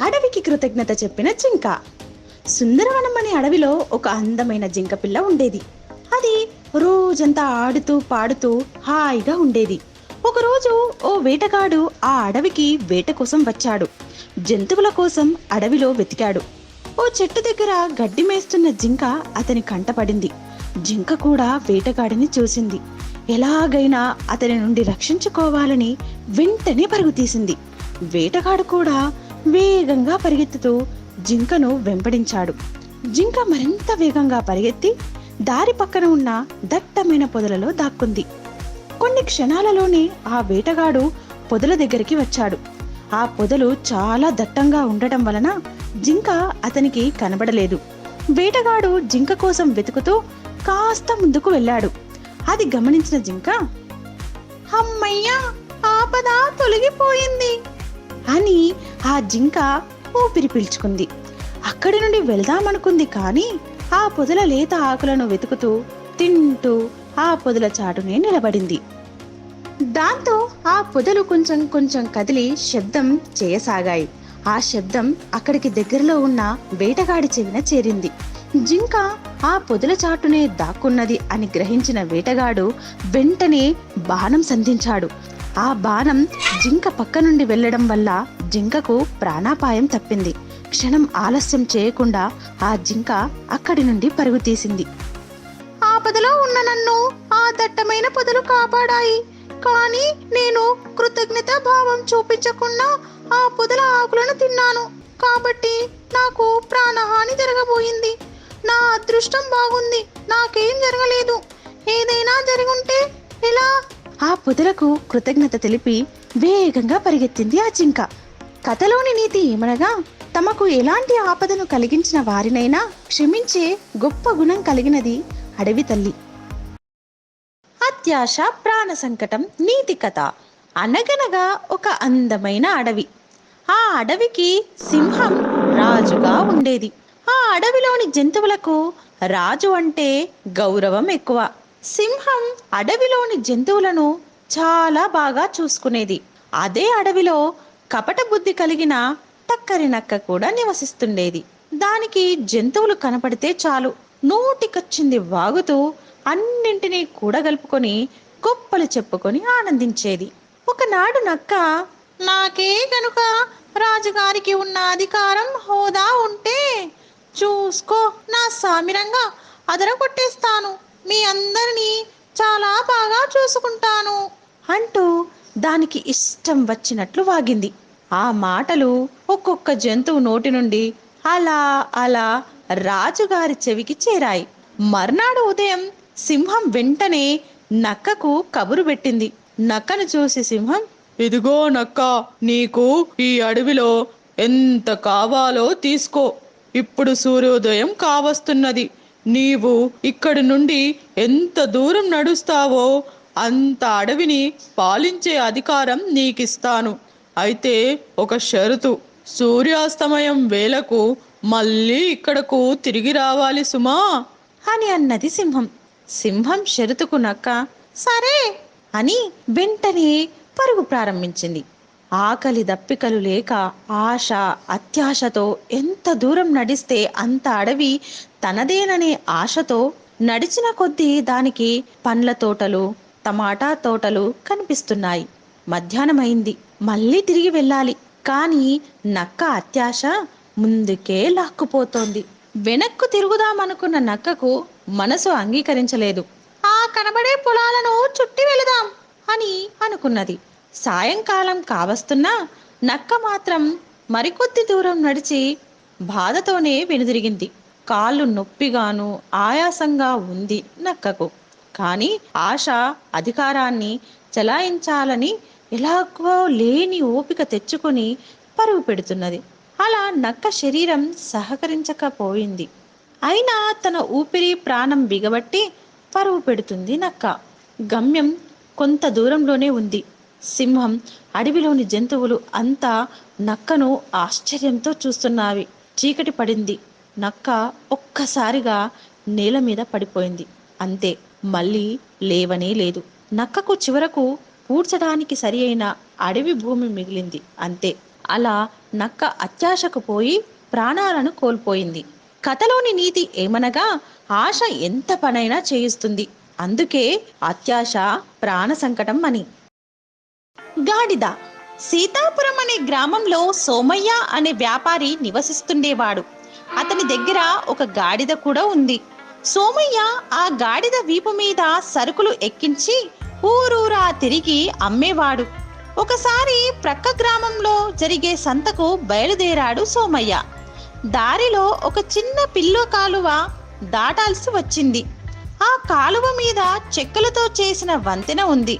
అడవికి కృతజ్ఞత చెప్పిన జింక. సుందరవనం అనే అడవిలో ఒక అందమైన జింక పిల్ల ఉండేది. అది రోజంతా ఆడుతూ పాడుతూ హాయిగా ఉండేది. ఒకరోజు ఓ వేటగాడు ఆ అడవికి వేట కోసం వచ్చాడు. జంతువుల కోసం అడవిలో వెతికాడు. ఓ చెట్టు దగ్గర గడ్డి మేస్తున్న జింక అతని కంటపడింది జింక కూడా వేటగాడిని చూసింది. ఎలాగైనా అతని నుండి రక్షించుకోవాలని వెంటనే పరుగు తీసింది. వేటగాడు కూడా వేగంగా పరిగెత్తుతూ జింకను వెంపడించాడు. జింక మరింత వేగంగా పరిగెత్తి దారి పక్కన ఉన్న దట్టమైన పొదలలో దాక్కుంది. కొన్ని క్షణాలలోనే ఆ వేటగాడు పొదల దగ్గరికి వచ్చాడు. ఆ పొదలు చాలా దట్టంగా ఉండటం వలన జింక అతనికి కనబడలేదు. వేటగాడు జింక కోసం వెతుకుతూ కాస్త ముందుకు వెళ్ళాడు. అది గమనించిన జింక అమ్మయ్యా ఆపద తొలగిపోయింది. అని ఆ జింక ఊపిరి పీల్చుకుంది. అక్కడి నుండి వెళ్దామనుకుంది కానీ ఆ పొదల లేత ఆకులను వెతుకుతూ తింటూ ఆ పొదల చాటునే నిలబడింది. దాంతో ఆ పొదలు కొంచెం కొంచెం కదిలి శబ్దం చేయసాగాయి. ఆ శబ్దం అక్కడికి దగ్గరలో ఉన్న వేటగాడి చెవిన చేరింది. జింక ఆ పొదల చాటునే దాక్కున్నది అని గ్రహించిన వేటగాడు వెంటనే బాణం సంధించాడు. ఆ బాణం జింక పక్క నుండి వెళ్ళడం వల్ల జింకకు ప్రాణాపాయం తప్పింది. క్షణం ఆలస్యం చేయకుండా ఆ జింక అక్కడి నుండి పరుగు తీసింది. ఆపదలో ఉన్న నన్ను ఆ దట్టమైన పొదలు కాపాడాయి. కానీ నేను కృతజ్ఞత భావం చూపించకుండా ఆ పొదల ఆకులను తిన్నాను. కాబట్టి నాకు ప్రాణహాని జరగబోయింది. నా అదృష్టం బాగుంది. నాకేం జరగలేదు. ఏదైనా జరిగుంటే ఎలా ఆ పొదలకు కృతజ్ఞత తెలిపి వేగంగా పరిగెత్తింది ఆ జింక. కథలోని నీతి ఏమనగా తమకు ఎలాంటి ఆపదను కలిగించిన వారినైనా క్షమించే గొప్ప గుణం కలిగినది అడవి తల్లి. అత్యాశ ప్రాణ సంకటం నీతి కథ. అనగనగా ఒక అందమైన అడవి. ఆ అడవికి సింహం రాజుగా ఉండేది. ఆ అడవిలోని జంతువులకు రాజు అంటే గౌరవం ఎక్కువ. సింహం అడవిలోని జంతువులను చాలా బాగా చూసుకునేది. అదే అడవిలో కపట బుద్ధి కలిగిన టక్కరి నక్క కూడా నివసిస్తుండేది. దానికి జంతువులు కనపడితే చాలు. నోటికొచ్చింది వాగుతూ అన్నింటినీ కూడగలుపుకొని గొప్పలు చెప్పుకొని ఆనందించేది. ఒకనాడు నక్క నాకే కనుక రాజుగారికి ఉన్న అధికారం హోదా ఉంటే చూసుకో నా సామిరంగా అదరగొట్టేస్తాను. మీ అందరినీ చాలా బాగా చూసుకుంటాను. అంటూ దానికి ఇష్టం వచ్చినట్లు వాగింది. ఆ మాటలు ఒక్కొక్క జంతువు నోటి నుండి అలా అలా రాజుగారి చెవికి చేరాయి. మర్నాడు ఉదయం సింహం వెంటనే నక్కకు కబురు పెట్టింది. నక్కను చూసి సింహం ఇదిగో నక్క నీకు ఈ అడవిలో ఎంత కావాలో తీసుకో. ఇప్పుడు సూర్యోదయం కావస్తున్నది. నీవు ఇక్కడి నుండి ఎంత దూరం నడుస్తావో అంత అడవిని పాలించే అధికారం నీకిస్తాను. అయితే ఒక షరతు. సూర్యాస్తమయం వేళకు మళ్ళీ ఇక్కడకు తిరిగి రావాలి సుమా. అని అన్నది సింహం. సింహం షరతుకు నక్క సరే అని వెంటనే పరుగు ప్రారంభించింది. ఆకలి దప్పికలు లేక ఆశ అత్యాశతో ఎంత దూరం నడిస్తే అంత అడవి తనదేననే ఆశతో నడిచిన కొద్దీ దానికి పండ్ల తోటలు టమాటా తోటలు కనిపిస్తున్నాయి. మధ్యాహ్నమైంది. మళ్ళీ తిరిగి వెళ్ళాలి. కానీ నక్క అత్యాశ ముందుకే లాక్కుపోతోంది. వెనక్కు తిరుగుదామనుకున్న నక్కకు మనసు అంగీకరించలేదు. ఆ కనబడే పొలాలను చుట్టి వెళదాం అని అనుకున్నది. సాయంకాలం కావస్తున్నా నక్క మాత్రం మరికొద్ది దూరం నడిచి బాధతోనే వెనుదిరిగింది. కాళ్ళు నొప్పిగాను ఆయాసంగా ఉంది నక్కకు. కానీ ఆశ అధికారాన్ని చలాయించాలని ఎలాగో లేని ఓపిక తెచ్చుకొని పరుగు పెడుతున్నది. అలా నక్క శరీరం సహకరించకపోయింది. అయినా తన ఊపిరి ప్రాణం బిగబట్టి పరుగు పెడుతుంది నక్క. గమ్యం కొంత దూరంలోనే ఉంది. సింహం అడవిలోని జంతువులు అంతా నక్కను ఆశ్చర్యంతో చూస్తున్నావి. చీకటి పడింది. నక్క ఒక్కసారిగా నేల మీద పడిపోయింది. అంతే మళ్ళీ లేవనే లేదు. నక్కకు చివరకు పూడ్చడానికి సరి అయిన అడవి భూమి మిగిలింది. అంతే అలా నక్క అత్యాశకు పోయి ప్రాణాలను కోల్పోయింది. కథలోని నీతి ఏమనగా ఆశ ఎంత పనైనా చేయిస్తుంది. అందుకే అత్యాశ ప్రాణ సంకటం అని. గాడిద. సీతాపురం అనే గ్రామంలో సోమయ్య అనే వ్యాపారి నివసిస్తుండేవాడు. అతని దగ్గర ఒక గాడిద కూడా ఉంది. సోమయ్య ఆ గాడిద వీపు మీద సరుకులు ఎక్కించి ఊరూరా తిరిగి అమ్మేవాడు. ఒకసారి ప్రక్క గ్రామంలో జరిగే సంతకు బయలుదేరాడు సోమయ్య. దారిలో ఒక చిన్న పిల్లో కాలువ దాటాల్సి వచ్చింది. ఆ కాలువ మీద చెక్కలతో చేసిన వంతెన ఉంది.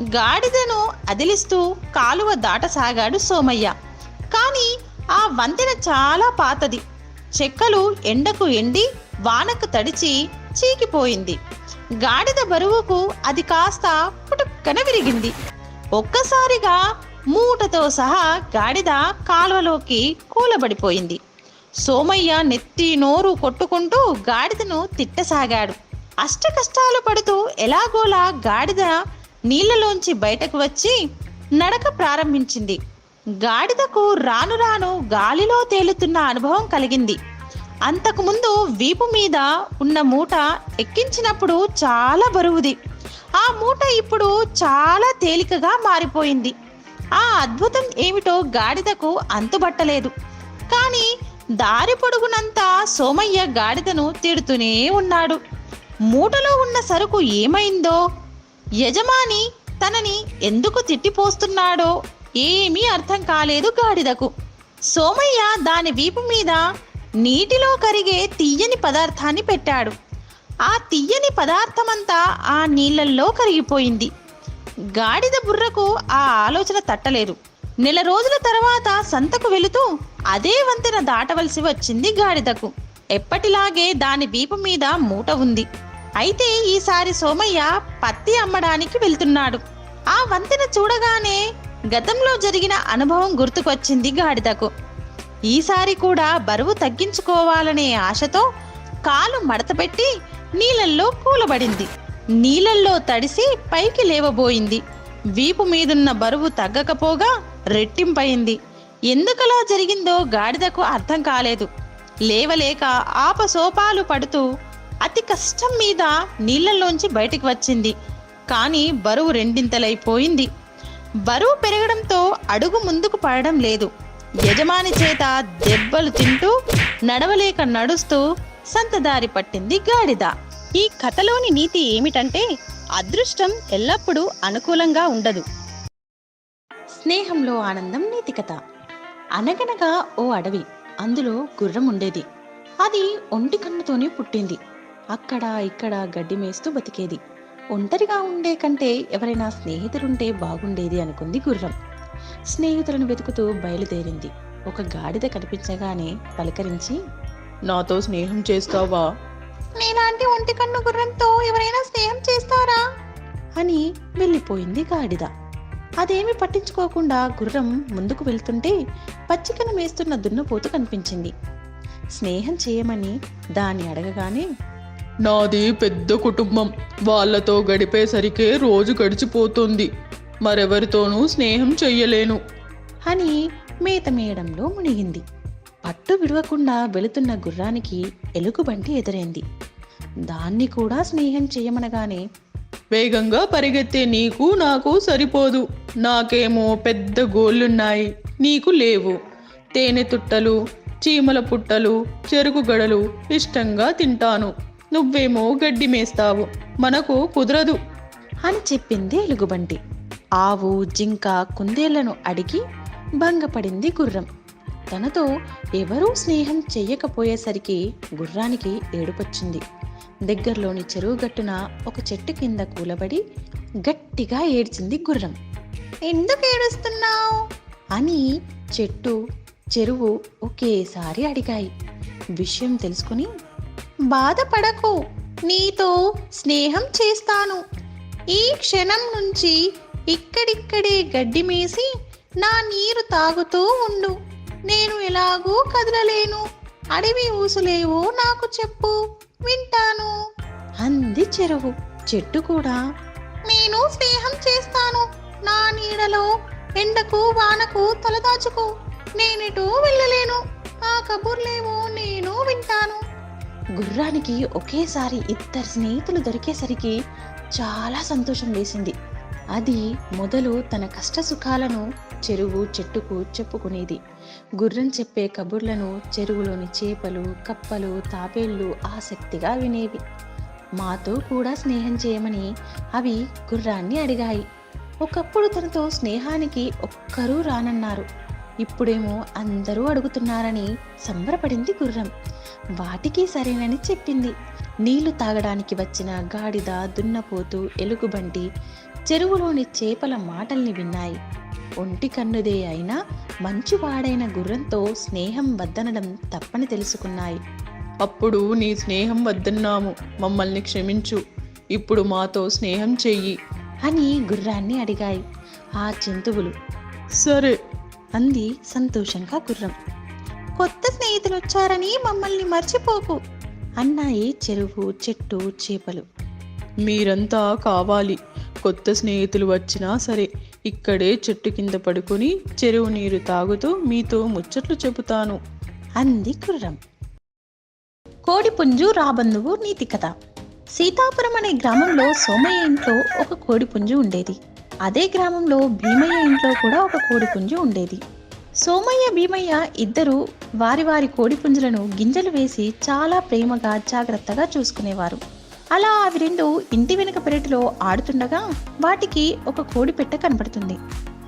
గాడిదను అదిలిస్తూ కాలువ దాటసాగాడు సోమయ్య. కానీ ఆ వంతెన చాలా పాతది. చెక్కలు ఎండకు ఎండి వానకు తడిచి చీకిపోయింది. గాడిద బరువుకు అది కాస్త పుటుక్కన విరిగింది. ఒక్కసారిగా మూటతో సహా గాడిద కాలువలోకి కూలబడిపోయింది. సోమయ్య నెత్తి నోరు కొట్టుకుంటూ గాడిదను తిట్టసాగాడు. అష్ట కష్టాలు పడుతూ ఎలాగోలా గాడిద నీళ్ళలోంచి బయటకు వచ్చి నడక ప్రారంభించింది. గాడిదకు రాను రాను గాలిలో తేలుతున్న అనుభవం కలిగింది. అంతకుముందు వీపు మీద ఉన్న మూట ఎక్కించినప్పుడు చాలా బరువుది. ఆ మూట ఇప్పుడు చాలా తేలికగా మారిపోయింది. ఆ అద్భుతం ఏమిటో గాడిదకు అంతుబట్టలేదు. కానీ దారి పొడుగునంతా సోమయ్య గాడిదను తిడుతూనే ఉన్నాడు. మూటలో ఉన్న సరుకు ఏమైందో యజమాని తనని ఎందుకు తిట్టిపోస్తున్నాడో ఏమీ అర్థం కాలేదు గాడిదకు. సోమయ్య దాని వీపు మీద నీటిలో కరిగే తీయని పదార్థాన్ని పెట్టాడు. ఆ తీయని పదార్థమంతా ఆ నీళ్ళల్లో కరిగిపోయింది. గాడిద బుర్రకు ఆ ఆలోచన తట్టలేదు. నెల రోజుల తర్వాత సంతకు వెళుతూ అదే వంతెన దాటవలసి వచ్చింది గాడిదకు. ఎప్పటిలాగే దాని వీపు మీద మూట ఉంది. అయితే ఈసారి సోమయ్య పత్తి అమ్మడానికి వెళ్తున్నాడు. ఆ వంతెన చూడగానే గతంలో జరిగిన అనుభవం గుర్తుకొచ్చింది గాడిదకు. ఈసారి కూడా బరువు తగ్గించుకోవాలనే ఆశతో కాలు మడతపెట్టి నీళ్ళల్లో కూలబడింది. నీళ్ళల్లో తడిసి పైకి లేవబోయింది. వీపు మీదున్న బరువు తగ్గకపోగా రెట్టింపయింది ఎందుకలా జరిగిందో గాడిదకు అర్థం కాలేదు. లేవలేక ఆపసోపాలు పడుతూ అతి కష్టం మీద నీళ్ళలోంచి బయటికి వచ్చింది. కానీ బరువు రెండింతలైపోయింది. బరువు పెరగడంతో అడుగు ముందుకు పడడం లేదు. యజమాని చేత దెబ్బలు తింటూ నడవలేక నడుస్తూ సంతదారి పట్టింది గాడిద. ఈ కథలోని నీతి ఏమిటంటే అదృష్టం ఎల్లప్పుడూ అనుకూలంగా ఉండదు. స్నేహంలో ఆనందం నీతి కథ. అనగనగా ఓ అడవి అందులో గుర్రం ఉండేది అది ఒంటి కన్నుతోనే పుట్టింది. అక్కడ ఇక్కడ గడ్డి మేస్తూ బతికేది. ఒంటరిగా ఉండే కంటే ఎవరైనా స్నేహితులుంటే బాగుండేది అనుకుంది గుర్రం. స్నేహితులను వెతుకుతూ బయలుదేరింది. ఒక గాడిద కనిపించగానే పలకరించి నాతో స్నేహం చేస్తావా? నీలాంటి ఒంటి కన్ను గుర్రంతో ఎవరైనా స్నేహం చేస్తారా? అని వెళ్ళిపోయింది గాడిద. అదేమి పట్టించుకోకుండా గుర్రం ముందుకు వెళ్తుంటే పచ్చికను మేస్తున్న దున్నపోతు కనిపించింది. స్నేహం చేయమని? దాన్ని అడగగానే నాది పెద్ద కుటుంబం. వాళ్ళతో గడిపేసరికే రోజు గడిచిపోతుంది. మరెవరితోనూ స్నేహం చెయ్యలేను. అని మేత మేయడంలో మునిగింది. పట్టు విడవకుండా వెళుతున్న గుర్రానికి ఎలుగుబంటి ఎదురైంది. దాన్ని కూడా స్నేహం చేయమనగానే వేగంగా పరిగెత్తే నీకు నాకు సరిపోదు. నాకేమో పెద్ద గోళ్ళున్నాయి. నీకు లేవు. తేనె తుట్టలు చీమల పుట్టలు చెరుకు గడలు ఇష్టంగా తింటాను. నువ్వేమో గడ్డి మేస్తావు మనకు కుదరదు అని చెప్పింది ఎలుగుబంటి. ఆవు జింక కుందేళ్ళను అడిగి భంగపడింది గుర్రం. తనతో ఎవరూ స్నేహం చెయ్యకపోయేసరికి గుర్రానికి ఏడుపొచ్చింది. దగ్గరలోని చెరువు గట్టున ఒక చెట్టు కింద కూలబడి గట్టిగా ఏడ్చింది గుర్రం. ఎందుకు ఏడుస్తున్నావు? అని చెట్టు చెరువు ఒకేసారి అడిగాయి. విషయం తెలుసుకుని బాధపడకు. నీతో స్నేహం చేస్తాను. ఈ క్షణం నుంచి ఇక్కడిక్కడే గడ్డి మేసి నా నీరు తాగుతూ ఉండు. నేను ఎలాగూ కదలలేను. అడవి ఊసులేవో నాకు చెప్పు. వింటాను. అంది చెరువు. చెట్టు కూడా. నేను స్నేహం చేస్తాను. నా నీడలో ఎండకు వానకు తలదాచుకో. నేనెటూ వెళ్ళలేను. ఆ కబుర్లేమో నేను వింటాను. గుర్రానికి ఒకేసారి ఇద్దరు స్నేహితులు దొరికేసరికి చాలా సంతోషం వేసింది. అది మొదలు తన కష్ట సుఖాలను చెరువు చెట్టుకు చెప్పుకునేది. గుర్రం చెప్పే కబుర్లను చెరువులోని చేపలు కప్పలు తాబేళ్ళు ఆసక్తిగా వినేవి. మాతో కూడా స్నేహం చేయమని అవి గుర్రాన్ని అడిగాయి. ఒకప్పుడు తనతో స్నేహానికి ఒక్కరూ రానన్నారు. ఇప్పుడేమో అందరూ అడుగుతున్నారని సంబరపడింది గుర్రం. వాటికి సరేనని చెప్పింది. నీళ్ళు తాగడానికి వచ్చిన గాడిద దున్నపోతు ఎలుగుబంటి చెరువులోని చేపల మాటల్ని విన్నాయి. ఒంటి కన్నుదే అయినా మంచువాడైన గుర్రంతో స్నేహం వద్దనడం తప్పని తెలుసుకున్నాయి. అప్పుడు నీ స్నేహం వద్దన్నాము. మమ్మల్ని క్షమించు. ఇప్పుడు మాతో స్నేహం చెయ్యి. అని గుర్రాన్ని అడిగాయి. ఆ జంతువులు సరే అంది సంతోషంగా గుర్రం. కొత్త స్నేహితులు వచ్చారని మమ్మల్ని మర్చిపోకు అన్నాయి చెరువు చెట్టు చేపలు. మీరంతా కావాలి. కొత్త స్నేహితులు వచ్చినా సరే ఇక్కడే చెట్టు కింద పడుకొని చెరువు నీరు తాగుతూ మీతో ముచ్చట్లు చెబుతాను అంది కుర్రం కోడిపుంజు రాబంధువు నీతి కథ. సీతాపురం అనే గ్రామంలో సోమయ్య ఇంట్లో ఒక కోడిపుంజు ఉండేది. అదే గ్రామంలో భీమయ్య ఇంట్లో కూడా ఒక కోడిపుంజు ఉండేది. సోమయ్య భీమయ్య ఇద్దరు వారి వారి కోడిపుంజులను గింజలు వేసి చాలా ప్రేమగా జాగ్రత్తగా చూసుకునేవారు. అలా అవి రెండు ఇంటి వెనుక పెరటిలో ఆడుతుండగా వాటికి ఒక కోడి పెట్ట కనపడుతుంది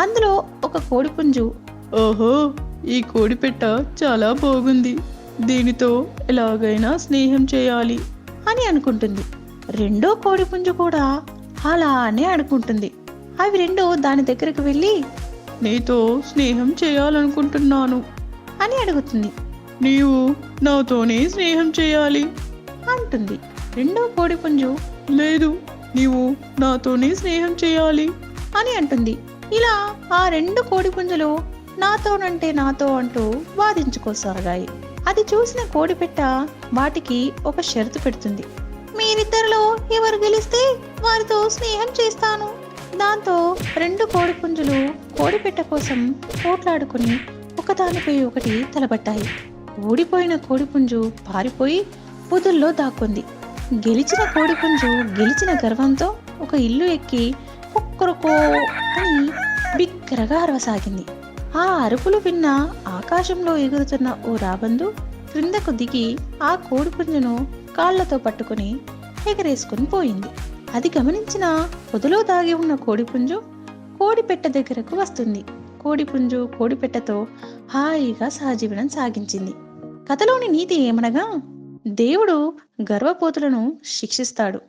అందులో ఒక కోడిపుంజు ఓహో ఈ కోడిపెట్ట చాలా బాగుంది. దీనితో ఎలాగైనా స్నేహం చేయాలి. అని అనుకుంటుంది. రెండో కోడిపుంజు కూడా అలానే అనుకుంటుంది. అవి రెండు దాని దగ్గరకు వెళ్ళి నీతో స్నేహం చేయాలనుకుంటున్నాను. అని అడుగుతుంది. నీవు నాతోనే స్నేహం చేయాలి. అంటుంది. రెండో కోడిపుంజు లేదు నీవు నాతోనే స్నేహం చేయాలి. అని అంటుంది. ఇలా ఆ రెండు కోడిపుంజులు నాతోనంటే నాతో అంటూ వాదించుకోసాగాయి అది చూసిన కోడిపెట్ట వాటికి ఒక షరతు పెడుతుంది. మీరిద్దరిలో ఎవరు గెలిస్తే వారితో స్నేహం చేస్తాను. దాంతో రెండు కోడిపుంజులు కోడిపెట్ట కోసం పోట్లాడుకుని ఒకదానిపై ఒకటి తలబట్టాయి ఓడిపోయిన కోడిపుంజు పారిపోయి పుదుల్లో దాక్కుంది. గెలిచిన కోడిపుంజు గెలిచిన గర్వంతో ఒక ఇల్లు ఎక్కి కుక్కరుకో అని బిక్కరగా అరవసాగింది. ఆ అరుపులు విన్న ఆకాశంలో ఎగురుతున్న ఓ రాబందు క్రిందకు దిగి ఆ కోడిపుంజును కాళ్ళతో పట్టుకుని ఎగరేసుకుని పోయింది. అది గమనించిన పొదలో దాగి ఉన్న కోడిపుంజు కోడిపెట్ట దగ్గరకు వస్తుంది. కోడిపుంజు కోడిపెట్టతో హాయిగా సహజీవనం సాగించింది. కథలోని నీతి ఏమనగా దేవుడు గర్వపోతులను శిక్షిస్తాడు.